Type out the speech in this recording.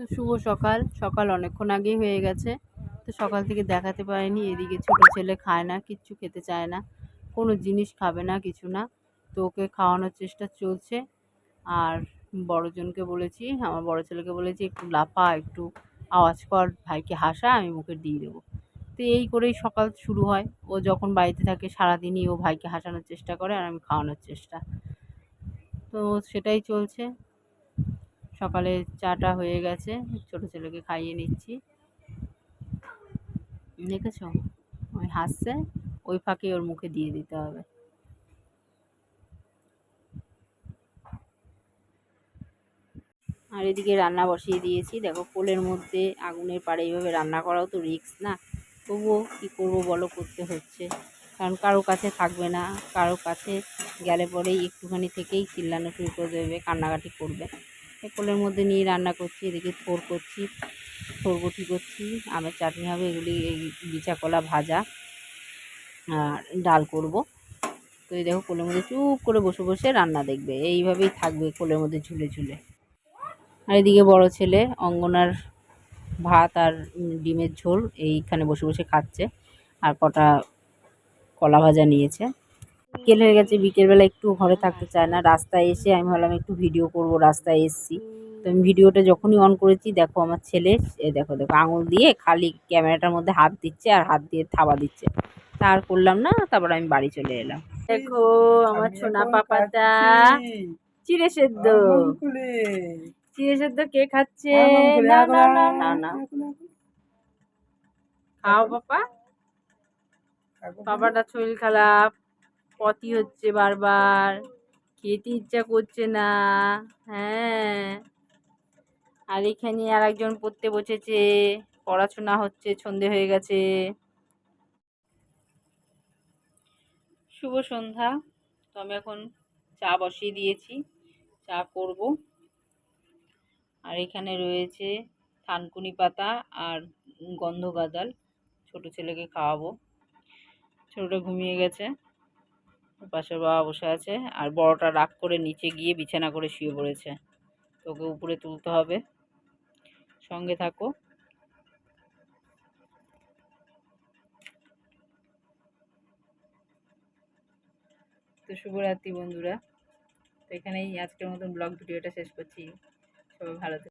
তো শুভ সকাল। সকাল অনেকক্ষণ আগেই হয়ে গেছে। তো সকাল থেকে দেখাতে পারিনি, এদিকে ছোটো ছেলে খায় না, কিচ্ছু খেতে চায় না। কোনো জিনিস খাবে না, কিছু না। তো ওকে খাওয়ানোর চেষ্টা চলছে। আর বড়জনকে বলেছি, আমার বড় ছেলেকে বলেছি, একটু লাফা, একটু আওয়াজ কর, ভাইকে হাসা, আমি মুখে দিয়ে দেবো। তো এই করেই সকাল শুরু হয়। ও যখন বাড়িতে থাকে, সারাদিনই ও ভাইকে হাসানোর চেষ্টা করে আর আমি খাওয়ানোর চেষ্টা। তো সেটাই চলছে। সকালে চাটা হয়ে গেছে, ছোট ছেলেকে খাইয়ে নিচ্ছি। দেখেছ? ওই হাসছে, ওই ফাঁকে ওর মুখে দিয়ে দিতে হবে। আর এদিকে রান্না বসিয়ে দিয়েছি। দেখো, কোলের মধ্যে আগুনের পাড়ে এইভাবে রান্না করাও তো রিস্ক না। তবুও কী করব বলো, করতে হচ্ছে। কারণ কারও কাছে থাকবে না, কারও কাছে গেলে পরেই একটুখানি থেকেই চিল্লানো শুরু করে দেবে, কান্নাকাটি করবে। কোলের মধ্যে নিয়ে রান্না করছি, এদিকে থোর করছি থোরবটি করছি, আমের চাটনি হবে, এগুলি এই বিচা কলা ভাজা আর ডাল করব। তো এই দেখো কোলের মধ্যে চুপ করে বসে বসে রান্না দেখবে, এইভাবেই থাকবে কোলের মধ্যে ঝুলে ঝুলে। আর এদিকে বড় ছেলে অঙ্গনার ভাত আর ডিমের ঝোল, এইখানে বসে বসে খাচ্ছে, আর কটা কলা ভাজা নিয়েছে। বিকেল হয়ে গেছে বিকেলবেলা একটু ঘরে থাকতে চায় না। রাস্তায় এসে আমি ভাবলাম একটু ভিডিও করব রাস্তায় এসছি। তো আমি ভিডিওটা যখনই অন করেছি দেখো আমার ছেলে দেখো দেখো আঙুল দিয়ে খালি ক্যামেরাটার মধ্যে হাত দিচ্ছে আর হাত দিয়ে থাবা দিচ্ছে। তার করলাম না তারপর আমি বাড়ি চলে এলাম। দেখো আমার সোনা পাপাটা চিড়ে সেদ্ধ। চিড়ে সেদ্ধ কে খাচ্ছে? না না না না না। খাও পাপা। বাবাটা শরীর খারাপ। পটি হচ্ছে বারবার। খেতে ইচ্ছা করছে না। হ্যাঁ। আর এখানে আর একজন পড়তে বসেছে। পড়াশোনা হচ্ছে সন্ধে হয়ে গেছে। শুভ সন্ধ্যা। তো আমি এখন চা বসিয়ে দিয়েছি। চা করব। আর এখানে রয়েছে থানকুনি পাতা আর গন্ধ গাদাল। ছোট ছেলেকে খাওয়াবো। ছোটটা ঘুমিয়ে গেছে। পাশের বাবা বসে আছে, আর বড়টা রাগ করে নিচে গিয়ে বিছানা করে শুয়ে পড়েছে। তোকে উপরে তুলতে হবে। সঙ্গে থাকো। তো শুভরাত্রি বন্ধুরা। তো এখানেই আজকের মতন ব্লগ ভিডিওটা শেষ করছি। সবাই ভালো